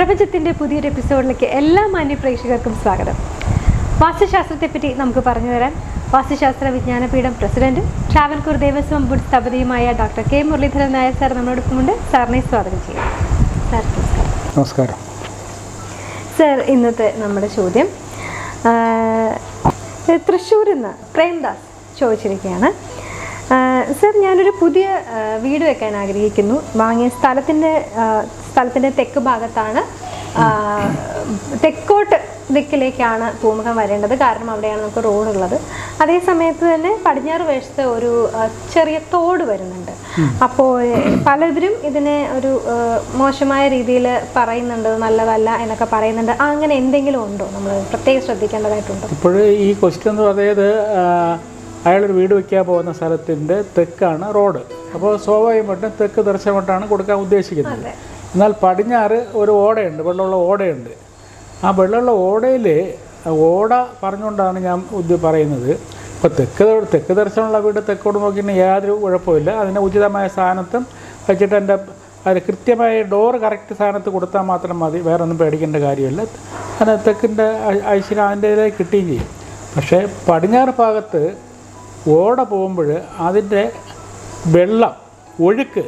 പ്രപഞ്ചത്തിന്റെ പുതിയൊരു എപ്പിസോഡിലേക്ക് എല്ലാ മാന്യ പ്രേക്ഷകർക്കും സ്വാഗതം. വാസ്തുശാസ്ത്രത്തെപ്പറ്റി നമുക്ക് പറഞ്ഞു തരാൻ വാസ്തുശാസ്ത്ര വിജ്ഞാനപീഠം പ്രസിഡന്റും Travancore Devaswom board സ്ഥപതിയുമായ doctor K Muraleedharan Nair sir നമ്മളോടൊപ്പമുണ്ട്. സാറിനെ സ്വാഗതം ചെയ്യാം. സാർ നമസ്കാരം. സാർ ഇന്നത്തെ നമ്മുടെ ചോദ്യം തൃശ്ശൂരിൽ നിന്ന് പ്രേംദാസ് ചോദിച്ചിരിക്കുകയാണ്. സർ ഞാനൊരു പുതിയ വീട് വെക്കാൻ ആഗ്രഹിക്കുന്നു. വാങ്ങിയ സ്ഥലത്തിന്റെ സ്ഥലത്തിന്റെ തെക്ക് ഭാഗത്താണ്. തെക്കോട്ട് ദിക്കിലേക്കാണ് പൂമുഖം വരേണ്ടത്. കാരണം അവിടെയാണ് നമുക്ക് റോഡുള്ളത്. അതേ സമയത്ത് തന്നെ പടിഞ്ഞാറ് വശത്ത് ഒരു ചെറിയ തോട് വരുന്നുണ്ട്. അപ്പോൾ പലവരും ഇതിനെ ഒരു മോശമായ രീതിയിൽ പറയുന്നുണ്ട് നല്ലതല്ല എന്നൊക്കെ പറയുന്നുണ്ട്. അങ്ങനെ എന്തെങ്കിലും ഉണ്ടോ? നമ്മൾ പ്രത്യേകം ശ്രദ്ധിക്കേണ്ടതായിട്ടുണ്ടോ? ഇപ്പോൾ ഈ ക്വസ്റ്റ്യൻ എന്ന് പറയുന്നത് അയാളൊരു വീട് വയ്ക്കാൻ പോകുന്ന സ്ഥലത്തിന്റെ തെക്കാണ് റോഡ്. അപ്പോൾ സ്വാഭാവികമായിട്ടും തെക്ക് ദർശനമായിട്ടാണ് കൊടുക്കാൻ ഉദ്ദേശിക്കുന്നത്. എന്നാൽ പടിഞ്ഞാറ് ഒരു ഓടയുണ്ട് വെള്ളമുള്ള ഓടയുണ്ട്. ആ വെള്ളമുള്ള ഓടയിൽ ഓട പറഞ്ഞുകൊണ്ടാണ് ഞാൻ ഉദ്യ പറയുന്നത്. ഇപ്പോൾ തെക്ക് തെക്ക് ദർശനമുള്ള വീട് തെക്കോട് നോക്കിയിട്ട് യാതൊരു കുഴപ്പമില്ല അതിന് ഉചിതമായ സ്ഥാനത്തും വെച്ചിട്ട് എന്റെ അത് കൃത്യമായ ഡോർ കറക്റ്റ് സ്ഥാനത്ത് കൊടുത്താൽ മാത്രം മതി വേറെ ഒന്നും പേടിക്കേണ്ട കാര്യമില്ല. അത് തെക്കിന്റെ ഐശ്വര്യം അതിന്റേതായി കിട്ടുകയും ചെയ്യും. പക്ഷേ പടിഞ്ഞാറ് ഭാഗത്ത് ഓട പോകുമ്പോൾ അതിന്റെ വെള്ളം ഒഴുക്ക്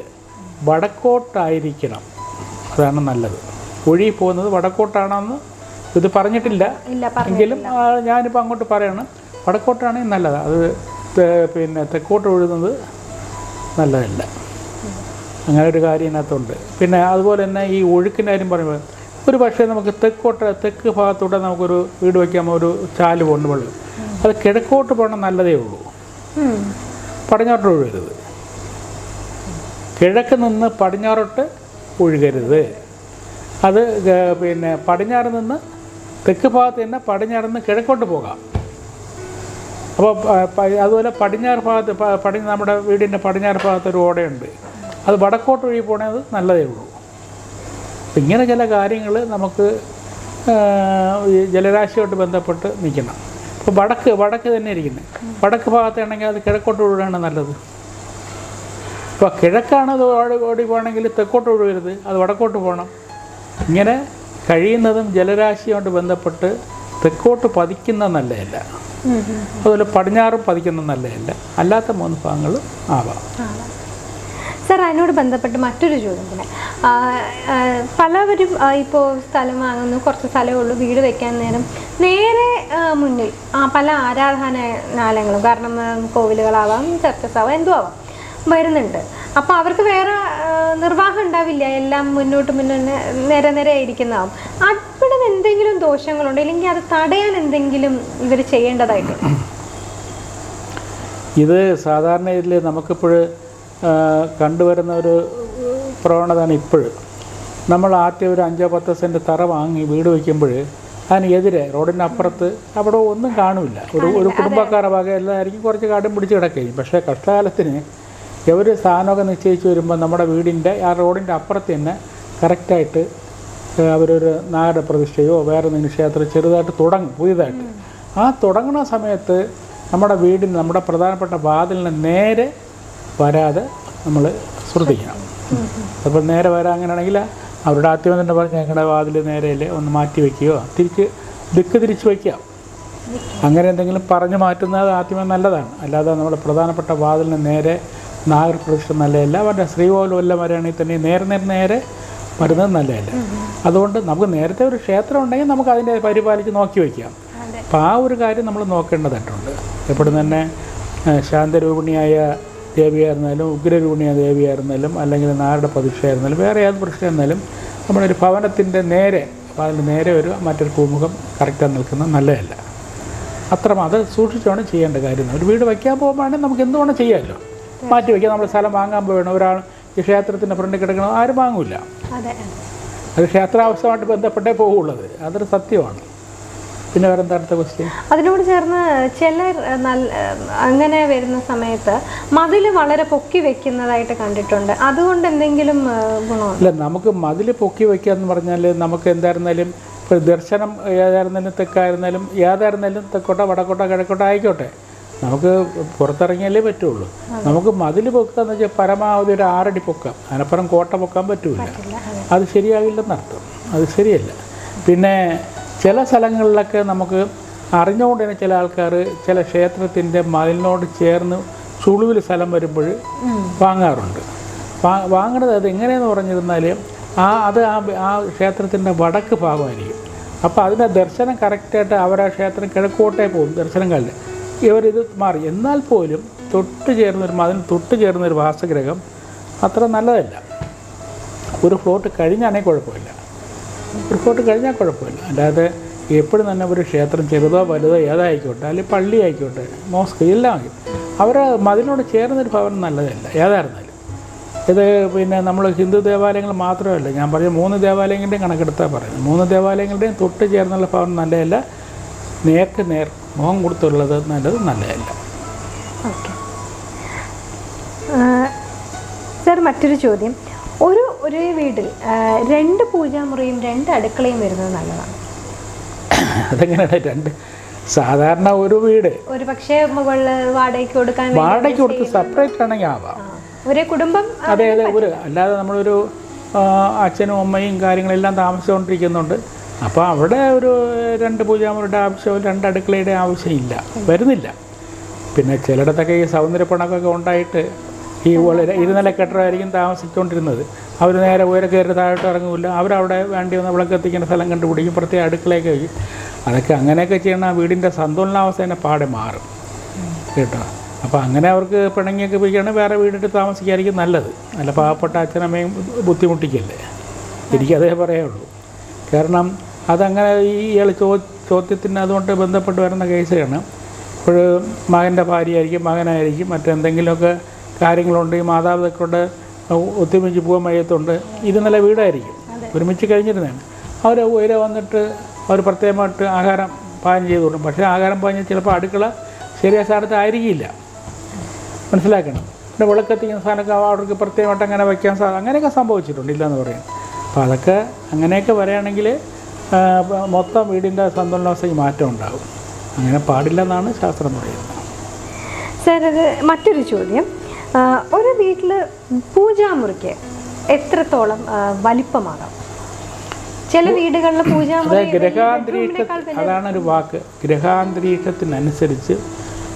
വടക്കോട്ടായിരിക്കണം. അതാണ് നല്ലത്. ഒഴുകി പോകുന്നത് വടക്കോട്ടാണെന്ന് ഇത് പറഞ്ഞിട്ടില്ല. എങ്കിലും ഞാനിപ്പോൾ അങ്ങോട്ട് പറയണം. വടക്കോട്ടാണെങ്കിൽ നല്ലത്. അത് പിന്നെ തെക്കോട്ട് ഒഴുകുന്നത് നല്ലതല്ല. അങ്ങനെ ഒരു കാര്യം ഇതിനകത്തുണ്ട്. പിന്നെ അതുപോലെ തന്നെ ഈ ഒഴുക്കിന്റെ കാര്യം പറയുമ്പോൾ ഒരു പക്ഷേ നമുക്ക് തെക്കോട്ട് തെക്ക് ഭാഗത്തൂടെ നമുക്കൊരു വീട് വയ്ക്കാൻ ഒരു ചാൽ പോകുന്നു വെള്ളം അത് കിഴക്കോട്ട് പോകണം നല്ലതേ ഉള്ളൂ. പടിഞ്ഞാറോട്ട് ഒഴുകരുത്. കിഴക്ക് നിന്ന് പടിഞ്ഞാറോട്ട് ഒഴുകരുത്. അത് പിന്നെ പടിഞ്ഞാറ് നിന്ന് തെക്ക് ഭാഗത്ത് തന്നെ പടിഞ്ഞാറ് നിന്ന് കിഴക്കോട്ട് പോകാം. അപ്പോൾ അതുപോലെ പടിഞ്ഞാറ് ഭാഗത്ത് പടി നമ്മുടെ വീടിന്റെ പടിഞ്ഞാറ് ഭാഗത്ത് ഒരു ഓടയുണ്ട്. അത് വടക്കോട്ട് ഒഴുകി അത് നല്ലതേ ഉള്ളൂ. ഇങ്ങനെ ചില കാര്യങ്ങൾ നമുക്ക് ജലരാശിയുമായിട്ട് ബന്ധപ്പെട്ട് നിൽക്കണം. ഇപ്പോൾ വടക്ക് വടക്ക് തന്നെ ഇരിക്കുന്നത് വടക്ക് ഭാഗത്താണെങ്കിൽ അത് കിഴക്കോട്ട് ഒഴുകാണ് നല്ലത്. ഇപ്പോൾ കിഴക്കാണ് ഓടി ഓടി പോകണമെങ്കിൽ തെക്കോട്ട് ഒഴുകരുത് അത് വടക്കോട്ട് പോകണം. ഇങ്ങനെ കഴിയുന്നതും ജലരാശിയുമായിട്ട് ബന്ധപ്പെട്ട് തെക്കോട്ട് പതിക്കുന്ന നല്ലതല്ല. അതുപോലെ പടിഞ്ഞാറും പതിക്കുന്ന നല്ലതല്ല. അല്ലാത്ത മൂന്ന് ഭാഗങ്ങളും ആവാം. സാർ അതിനോട് ബന്ധപ്പെട്ട് മറ്റൊരു ചോദ്യം കൂടെ. ആ, ആ, പലവരും ഇപ്പോൾ സ്ഥലം വാങ്ങുന്നു കുറച്ച് സ്ഥലമേ ഉള്ളൂ വീട് വെക്കാൻ നേരം. നേരെ മുന്നിൽ പല ആരാധനാലയങ്ങളും കാരണം കോവിലുകളാവാം ചർച്ചസ് ആവാം എന്തും ആവാം വരുന്നുണ്ട്. അപ്പോൾ അവർക്ക് വേറെ നിർവാഹം ഉണ്ടാവില്ല. എല്ലാം മുന്നോട്ട് മുന്നേ നേരെ നേരെ ആയിരിക്കുന്നതാവും. അവിടെ എന്തെങ്കിലും ദോഷങ്ങളുണ്ട്? ഇല്ലെങ്കിൽ അത് തടയാൻ എന്തെങ്കിലും ഇവർ ചെയ്യേണ്ടതായിട്ട്? ഇത് സാധാരണ ഇതിൽ നമുക്കിപ്പോൾ കണ്ടുവരുന്ന ഒരു പ്രവണതയാണ് ഇപ്പോഴും. നമ്മൾ ആദ്യം ഒരു അഞ്ചോ പത്തോ സെന്റ് തറ വാങ്ങി വീട് വയ്ക്കുമ്പോൾ അതിനെതിരെ റോഡിന്റെ അപ്പുറത്ത് അവിടെ ഒന്നും കാണില്ല. ഒരു ഒരു കുടുംബക്കാരുടെ ഭാഗം എല്ലായിരിക്കും കുറച്ച് കാടും പിടിച്ച് കിടക്കുകയും. പക്ഷേ കഷ്ടകാലത്തിന് ഇവർ സ്ഥാനമൊക്കെ നിശ്ചയിച്ച് വരുമ്പോൾ നമ്മുടെ വീടിന്റെ ആ റോഡിന്റെ അപ്പുറത്ത് തന്നെ കറക്റ്റായിട്ട് അവരൊരു നാഗര പ്രതിഷ്ഠയോ വേറെ എന്തെങ്കിലും ചെറുതായിട്ട് തുടങ്ങും പുതിയതായിട്ട്. ആ തുടങ്ങുന്ന സമയത്ത് നമ്മുടെ വീടിന് നമ്മുടെ പ്രധാനപ്പെട്ട വാതിലിന് നേരെ വരാതെ നമ്മൾ ശ്രദ്ധിക്കണം. അപ്പോൾ നേരെ വരാൻ അങ്ങനെയാണെങ്കിൽ അവരുടെ ആദ്യം തന്നെ പറഞ്ഞ് ഞങ്ങളുടെ വാതിൽ നേരെയല്ലേ ഒന്ന് മാറ്റി വയ്ക്കുകയോ തിരിച്ച് ദിക്ക് തിരിച്ച് വയ്ക്കാം. അങ്ങനെ എന്തെങ്കിലും പറഞ്ഞു മാറ്റുന്നത് ആദ്യമേ നല്ലതാണ്. അല്ലാതെ നമ്മുടെ പ്രധാനപ്പെട്ട വാതിലിന് നേരെ നാഗരപ്രതിഷ്ഠ നല്ലതല്ല. അവരുടെ ശ്രീകോലം എല്ലാം വരികയാണെങ്കിൽ തന്നെ നേരെ നേരെ നേരെ വരുന്നത് നല്ലതല്ല. അതുകൊണ്ട് നമുക്ക് നേരത്തെ ഒരു ക്ഷേത്രം ഉണ്ടെങ്കിൽ നമുക്ക് അതിന്റെ പരിപാലിച്ച് നോക്കി വയ്ക്കാം. അപ്പം അപ്പോൾ ആ ഒരു കാര്യം നമ്മൾ നോക്കേണ്ടതായിട്ടുണ്ട്. എപ്പോഴും തന്നെ ശാന്തരൂപിണിയായ ദേവിയായിരുന്നാലും ഉഗ്രരൂപിണിയായ ദേവിയായിരുന്നാലും അല്ലെങ്കിൽ നാരുടെ പ്രതിഷ്ഠയായിരുന്നാലും വേറെ ഏത് പ്രതിഷ്ഠയായിരുന്നാലും നമ്മുടെ ഒരു ഭവനത്തിന്റെ നേരെ അപ്പോൾ അതിന്റെ നേരെ ഒരു മറ്റൊരു പൂമുഖം കറക്റ്റായി നിൽക്കുന്നത് നല്ലതല്ല. അത്ര അത് സൂക്ഷിച്ചാണ് ചെയ്യേണ്ട കാര്യം. ഒരു വീട് വയ്ക്കാൻ പോകുമ്പോഴാണെങ്കിൽ നമുക്ക് എന്തുവേണം ചെയ്യാമല്ലോ. മാറ്റി വയ്ക്കാം നമ്മൾ സ്ഥലം വാങ്ങാൻ പോകണം ഒരാൾ ഈ ക്ഷേത്രത്തിന്റെ ഫ്രണ്ടിൽ കിടക്കണം ആരും വാങ്ങില്ല അതെ ക്ഷേത്രാവസ്ഥയുമായിട്ട് ബന്ധപ്പെട്ടേ പോകുള്ളത് അതൊരു സത്യമാണ്. പിന്നെ വേറെ അടുത്ത ക്വസ്റ്റ്യൻ അതിനോട് ചേർന്ന് ചിലർ നല്ല അങ്ങനെ വരുന്ന സമയത്ത് മതിൽ വളരെ പൊക്കി വെക്കുന്നതായിട്ട് കണ്ടിട്ടുണ്ട്. അതുകൊണ്ട് എന്തെങ്കിലും ഗുണമാണ് ഇല്ല നമുക്ക് മതിൽ പൊക്കി വെക്കുക എന്ന് പറഞ്ഞാൽ നമുക്ക് എന്തായിരുന്നാലും ഇപ്പോൾ ദർശനം ഏതായിരുന്നാലും തെക്കായിരുന്നാലും ഏതായിരുന്നാലും തെക്കോട്ടോ വടക്കോട്ടോ കിഴക്കോട്ടോ ആയിക്കോട്ടെ. നമുക്ക് പുറത്തിറങ്ങിയാലേ പറ്റുള്ളൂ. നമുക്ക് മതിൽ പൊക്കുക എന്ന് വെച്ചാൽ പരമാവധി ഒരു ആറടി പൊക്കാം. അതിനപ്പുറം കോട്ട പൊക്കാൻ പറ്റൂല. അത്. ശരിയാകില്ലെന്നർത്ഥം അത് ശരിയല്ല. പിന്നെ ചില സ്ഥലങ്ങളിലൊക്കെ നമുക്ക് അറിഞ്ഞുകൊണ്ട് തന്നെ ചില ആൾക്കാർ ചില ക്ഷേത്രത്തിന്റെ മതിലിനോട് ചേർന്ന് ചുളുവിൽ സ്ഥലം വരുമ്പോൾ വാങ്ങാറുണ്ട്. വാ വാങ്ങണത് അത് എങ്ങനെയെന്ന് പറഞ്ഞിരുന്നാൽ ആ അത് ആ ആ ക്ഷേത്രത്തിന്റെ വടക്ക് ഭാഗമായിരിക്കും. അപ്പോൾ അതിന്റെ ദർശനം കറക്റ്റായിട്ട് അവർ ആ ക്ഷേത്രം കിഴക്കോട്ടേ പോകും ദർശനം കഴിഞ്ഞ്. ഇവരിത് മാറി. എന്നാൽ പോലും തൊട്ട് ചേർന്നൊരു മതിൽ തൊട്ട് ചേർന്നൊരു വാസഗ്രഹം അത്ര നല്ലതല്ല. ഒരു ഫ്ലോട്ട് കഴിഞ്ഞാണെങ്കിൽ കുഴപ്പമില്ല. ഒരു ഫ്ലോട്ട് കഴിഞ്ഞാൽ കുഴപ്പമില്ല. അല്ലാതെ എപ്പോഴും തന്നെ ഒരു ക്ഷേത്രം ചെറുതോ വലുതോ ഏതായിക്കോട്ടെ അല്ലെങ്കിൽ പള്ളി ആയിക്കോട്ടെ മോസ്ക് എല്ലാം ആയി. അവർ മതിലിനോട് ചേർന്നൊരു ഭവനം നല്ലതല്ല ഏതായിരുന്നാലും. ഇത് പിന്നെ നമ്മൾ ഹിന്ദു ദേവാലയങ്ങൾ മാത്രമല്ല ഞാൻ പറഞ്ഞ മൂന്ന് ദേവാലയങ്ങളുടെയും കണക്കെടുത്താൽ പറയുന്നത്. മൂന്ന് ദേവാലയങ്ങളുടെയും തൊട്ട് ചേർന്നുള്ള ഭവനം നല്ലതല്ല. നേർക്ക് നേർ മുഖം കൊടുത്തുള്ളത് നല്ലത് നല്ലതല്ല. ഓക്കെ. സർ മറ്റൊരു ചോദ്യം. ഒരു ഒരേ വീട്ടിൽ രണ്ട് പൂജാമുറിയും രണ്ട് അടുക്കളയും വരുന്നത് നല്ലതാണ്. അതെങ്ങനെയാണ് രണ്ട് സാധാരണ ഒരു വീട്. ഒരു പക്ഷേ മുകളിൽ വാടകയ്ക്ക് കൊടുക്കാൻ വാടകയ്ക്ക് കൊടുത്ത് സെപ്പറേറ്റ് ആണെങ്കിൽ ആവാം. ഒരേ കുടുംബം അതെ അതെ ഒരു അല്ലാതെ നമ്മളൊരു അച്ഛനും അമ്മയും കാര്യങ്ങളെല്ലാം താമസിച്ചുകൊണ്ടിരിക്കുന്നുണ്ട്. അപ്പോൾ അവിടെ ഒരു രണ്ട് പൂജാമുറിയുടെ ആവശ്യം രണ്ട് അടുക്കളയുടെ ആവശ്യമില്ല വരുന്നില്ല. പിന്നെ ചിലയിടത്തൊക്കെ ഈ സൗന്ദര്യപ്പണക്കൊക്കെ ഉണ്ടായിട്ട് ഈ വളരെ ഇരുനില കെട്ടിടമായിരിക്കും താമസിച്ചുകൊണ്ടിരുന്നത്. അവർ നേരെ ഉയരെ കയറി താഴോട്ട് ഇറങ്ങില്ല അവരവിടെ വേണ്ടി വന്ന വിളക്ക് എത്തിക്കേണ്ട സ്ഥലം കണ്ടുപിടിക്കും. പ്രത്യേക അടുക്കളയൊക്കെ വയ്ക്കും. അതൊക്കെ അങ്ങനെയൊക്കെ ചെയ്യണ വീടിന്റെ സന്തുലനാവസ്ഥ തന്നെ പാടെ മാറും. കേട്ടോ? അപ്പോൾ അങ്ങനെ അവർക്ക് പിണങ്ങിയൊക്കെ പോയിക്കാണെങ്കിൽ വേറെ വീടിട്ട് താമസിക്കായിരിക്കും നല്ലത്. നല്ല പാവപ്പെട്ട അച്ഛനമ്മയും ബുദ്ധിമുട്ടിക്കല്ലേ? എനിക്കതേ പറയുള്ളൂ കാരണം അതങ്ങനെ ഈ ഇയാൾ ചോ ചോദ്യത്തിന് അതുകൊണ്ട് ബന്ധപ്പെട്ട് വരുന്ന കേസുകളാണ്. ഇപ്പോൾ മകന്റെ ഭാര്യയായിരിക്കും മകനായിരിക്കും മറ്റെന്തെങ്കിലുമൊക്കെ കാര്യങ്ങളുണ്ട് ഈ മാതാപിതാക്കളുടെ ഒത്തൊരുമിച്ച് പോകാൻ വയ്യത്തുണ്ട് ഇത് നല്ല വീടായിരിക്കും. ഒരുമിച്ച് കഴിഞ്ഞിരുന്നതാണ്. അവർ ഉയരെ വന്നിട്ട് അവർ പ്രത്യേകമായിട്ട് ആഹാരം പാകം ചെയ്ത് കൊടുക്കും പക്ഷേ ആഹാരം പാകം ചിലപ്പോൾ അടുക്കള ശരിയായ സ്ഥാനത്ത് ആയിരിക്കില്ല മനസ്സിലാക്കണം. പിന്നെ വിളക്കെത്തിക്കുന്ന സാധനമൊക്കെ അവർക്ക് പ്രത്യേകമായിട്ട് അങ്ങനെ വയ്ക്കാൻ സാധനം അങ്ങനെയൊക്കെ സംഭവിച്ചിട്ടുണ്ട് ഇല്ലയെന്ന് പറയാം അപ്പോൾ അതൊക്കെ അങ്ങനെയൊക്കെ വരികയാണെങ്കിൽ മൊത്തം വീടിന്റെ സന്തുലനാവസ്ഥയ്ക്ക് മാറ്റം ഉണ്ടാകും. അങ്ങനെ പാടില്ലെന്നാണ് ശാസ്ത്രം പറയുന്നത്. സാർ അത് മറ്റൊരു ചോദ്യം. ഒരു വീട്ടിൽ പൂജാമുറിക്ക് എത്രത്തോളം വലിപ്പമാകാം? ചില വീടുകളിൽ പൂജാമുറി ഗ്രഹാന്തരീക്ഷ അതാണ് ഒരു വാക്ക്. ഗ്രഹാന്തരീക്ഷത്തിനനുസരിച്ച്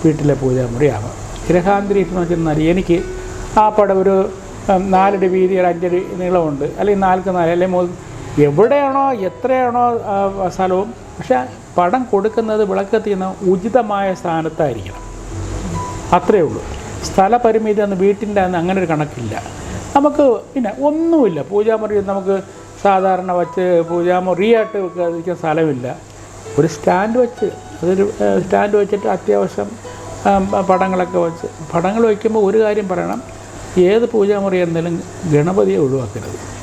വീട്ടിലെ പൂജാമുറി ആവാം ഗ്രഹാന്തരീക്ഷം എന്ന് വെച്ചിരുന്നാൽ എനിക്ക് ആ പടം ഒരു നാലടി വീതി ഒരു അഞ്ചടി നീളമുണ്ട്. അല്ലെങ്കിൽ നാൽക്ക് നാല് അല്ലെങ്കിൽ മൂന്ന് എവിടെയാണോ എത്രയാണോ സ്ഥലവും പക്ഷേ പടം കൊടുക്കുന്നത് വിളക്കെത്തിയുന്ന ഉചിതമായ സ്ഥാനത്തായിരിക്കണം. അത്രയേ ഉള്ളൂ. സ്ഥലപരിമിതി അന്ന് വീട്ടിന്റെ അന്ന് അങ്ങനെ ഒരു കണക്കില്ല. നമുക്ക് പിന്നെ ഒന്നുമില്ല. പൂജാമുറി നമുക്ക് സാധാരണ വച്ച് പൂജാമുറിയായിട്ട് വെക്കാൻ സ്ഥലമില്ല. ഒരു സ്റ്റാൻഡ് വെച്ച് അതൊരു സ്റ്റാൻഡ് വെച്ചിട്ട് അത്യാവശ്യം പടങ്ങളൊക്കെ വെച്ച്. പടങ്ങൾ വയ്ക്കുമ്പോൾ ഒരു കാര്യം പറയണം. ഏത് പൂജാമുറി എന്നാലും ഗണപതിയെ ഒഴിവാക്കരുത്.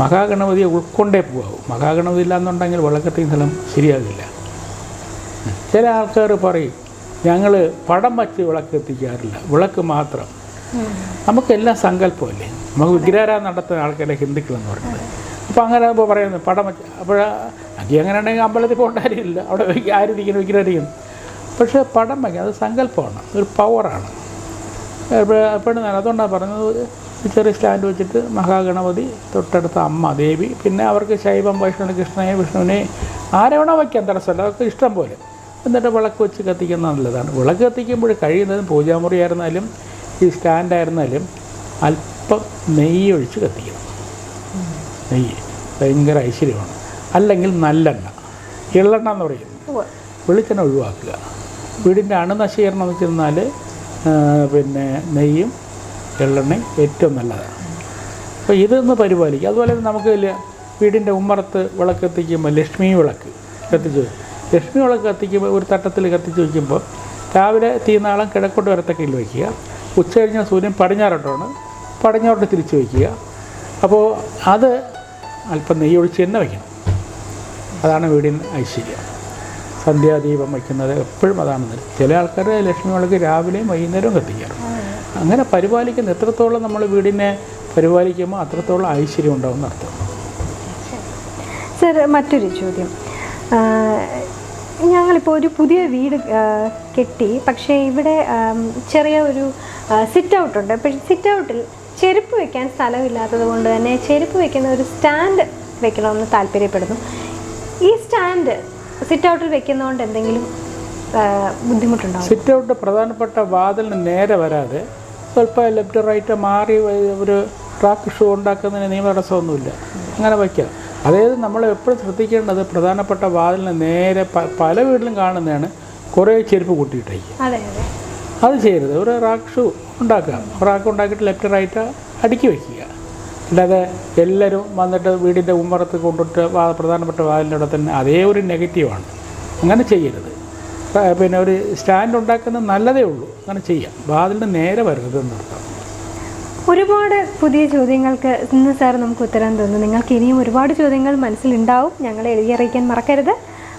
മഹാഗണപതിയെ ഉൾക്കൊണ്ടേ പോകാവും. മഹാഗണപതി ഇല്ലാന്നുണ്ടെങ്കിൽ വിളക്കത്തെയും സ്ഥലം ശരിയാകില്ല. ചില ആൾക്കാർ പറയും ഞങ്ങൾ പടം വച്ച് വിളക്ക് എത്തിക്കാറില്ല. വിളക്ക് മാത്രം. നമുക്കെല്ലാം സങ്കല്പമല്ലേ? നമുക്ക് വിഗ്രഹാരാധന നടത്തുന്ന ആൾക്കാരെ ഹിന്ദുക്കളെന്ന് പറയുന്നത്. അപ്പോൾ അങ്ങനെ ഇപ്പോൾ പറയുന്നത് പടം വച്ച് അപ്പോൾ അത് അങ്ങനെ ഉണ്ടെങ്കിൽ അമ്പലത്തിൽ പോകേണ്ട കാര്യമില്ല. അവിടെ ആരിരിക്കുന്നു വിഗ്രഹിക്കുന്നു പക്ഷേ പടം വയ്ക്കുക അത് സങ്കല്പമാണ്. ഒരു പവറാണ് എപ്പോഴും അതുകൊണ്ടാണ് പറഞ്ഞത് ചെറിയ സ്റ്റാൻഡ് വെച്ചിട്ട് മഹാഗണപതി തൊട്ടടുത്ത അമ്മ ദേവി. പിന്നെ അവർക്ക് ശൈവം വൈഷ്ണവ കൃഷ്ണനെ വിഷ്ണുവിനെ ആരവണ വയ്ക്കാൻ തടസ്സമല്ല. അവർക്ക് ഇഷ്ടം പോലെ. എന്നിട്ട് വിളക്ക് വെച്ച് കത്തിക്കുന്നത് നല്ലതാണ്. വിളക്ക് കത്തിക്കുമ്പോൾ കഴിയുന്നതും പൂജാമുറി ആയിരുന്നാലും ഈ സ്റ്റാൻഡായിരുന്നാലും അല്പം നെയ്യ് ഒഴിച്ച് കത്തിക്കണം. നെയ്യ് ഭയങ്കര ഐശ്വര്യമാണ്. അല്ലെങ്കിൽ നല്ലെണ്ണ. ഇള്ളെണ്ണ എന്ന് പറയും. വെളിച്ചെണ്ണ ഒഴിവാക്കുക. വീടിന്റെ അണുനശീകരണം എന്ന് വെച്ചിരുന്നാൽ പിന്നെ നെയ്യും എള്ളെണ്ണയും ഏറ്റവും നല്ലതാണ് അപ്പോൾ ഇതൊന്ന് പരിപാലിക്കുക. അതുപോലെ നമുക്ക് വീടിന്റെ ഉമ്മറത്ത് വിളക്ക് കത്തിക്കുമ്പോൾ ലക്ഷ്മി വിളക്ക് കത്തിച്ച്. ലക്ഷ്മി വിളക്ക് കത്തിക്കുമ്പോൾ ഒരു തട്ടത്തിൽ കത്തിച്ച് വയ്ക്കുമ്പോൾ രാവിലെ തീനാളം കിഴക്കോട്ട് വരത്തക്കയിൽ വയ്ക്കുക ഉച്ച കഴിഞ്ഞാൽ സൂര്യൻ പടിഞ്ഞാറോട്ടാണ്. പടിഞ്ഞാറോട്ട് തിരിച്ച് വയ്ക്കുക അപ്പോൾ അത് അല്പം നെയ്യ് ഒഴിച്ച് തന്നെ വയ്ക്കണം അതാണ് വീടിന് ഐശ്വര്യം. സന്ധ്യാദീപം വയ്ക്കുന്നത് എപ്പോഴും അതാണ്. ചില ആൾക്കാർ ലക്ഷ്മി വിളക്ക് രാവിലെയും വൈകുന്നേരവും കത്തിക്കാറുണ്ട്. അങ്ങനെ പരിപാലിക്കുന്ന എത്രത്തോളം നമ്മൾ വീടിനെ പരിപാലിക്കുമ്പോൾ അത്രത്തോളം ഐശ്വര്യം ഉണ്ടാവും അർത്ഥം. സർ മറ്റൊരു ചോദ്യം. ഞങ്ങളിപ്പോൾ ഒരു പുതിയ വീട് കെട്ടി പക്ഷേ ഇവിടെ ചെറിയ ഒരു സിറ്റ് ഔട്ട് ഉണ്ട്. പക്ഷേ സിറ്റ് ഔട്ടിൽ ചെരുപ്പ് വെക്കാൻ സ്ഥലമില്ലാത്തത് കൊണ്ട് തന്നെ ചെരുപ്പ് വെക്കുന്ന ഒരു സ്റ്റാൻഡ് വെക്കണമെന്ന് താല്പര്യപ്പെടുന്നു. ഈ സ്റ്റാൻഡ് സിറ്റ് ഔട്ടിൽ വെക്കുന്നതുകൊണ്ട് എന്തെങ്കിലും ആ, ബുദ്ധിമുട്ടുണ്ടാവും? സിറ്റ് ഔട്ട് പ്രധാനപ്പെട്ട വാതിലിന് നേരെ വരാതെ സ്വല്പം ലെഫ്റ്റ് റൈറ്റ് മാറി ഒരു ട്രാക്ക് ഷൂ ഉണ്ടാക്കുന്നതിന് നിയമ തടസ്സമൊന്നുമില്ല. അങ്ങനെ വയ്ക്കാം. അതായത് നമ്മൾ എപ്പോഴും ശ്രദ്ധിക്കേണ്ടത് പ്രധാനപ്പെട്ട വാതിലിന് നേരെ പല വീട്ടിലും കാണുന്നതാണ് കുറേ ചെരുപ്പ് കൂട്ടിയിട്ടേക്ക്. അതെ ചെയ്യരുത്. ഒരു റാക്ക് ഷൂ ഉണ്ടാക്കുക റാക്ക് ഉണ്ടാക്കിയിട്ട് ലെഫ്റ്റ് റൈറ്റ് അടുക്കി വയ്ക്കുക. അല്ലാതെ എല്ലാവരും വന്നിട്ട് വീടിന്റെ ഉമ്മറത്ത് കൊണ്ടിട്ട് പ്രധാനപ്പെട്ട വാതിലിന്റെ അവിടെ തന്നെ അതേ ഒരു നെഗറ്റീവാണ് അങ്ങനെ ചെയ്യരുത്. പിന്നെ ഒരു സ്റ്റാൻഡ് ഉണ്ടാക്കുന്നത് നല്ലതേ ഉള്ളൂ. അങ്ങനെ ചെയ്യാം. വാതിലിന് നേരെ വരരുത് എന്നർത്ഥം ഒരുപാട് പുതിയ ചോദ്യങ്ങൾക്ക് ഇന്ന് സാർ നമുക്ക് ഉത്തരം തന്നു. നിങ്ങൾക്ക് ഇനിയും ഒരുപാട് ചോദ്യങ്ങൾ മനസ്സിലുണ്ടാവും. ഞങ്ങളെ എഴുതി അറിയിക്കാൻ മറക്കരുത്.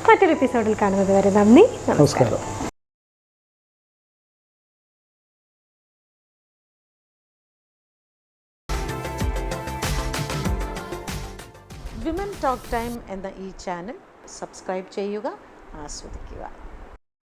മറ്റൊരു എപ്പിസോഡിൽ കാണുന്നത് വരെ നന്ദി. നമസ്കാരം. വിമൻ ടോക്ക് ടൈം എന്ന ഈ ചാനൽ സബ്സ്ക്രൈബ് ചെയ്യുക ആസ്വദിക്കുക.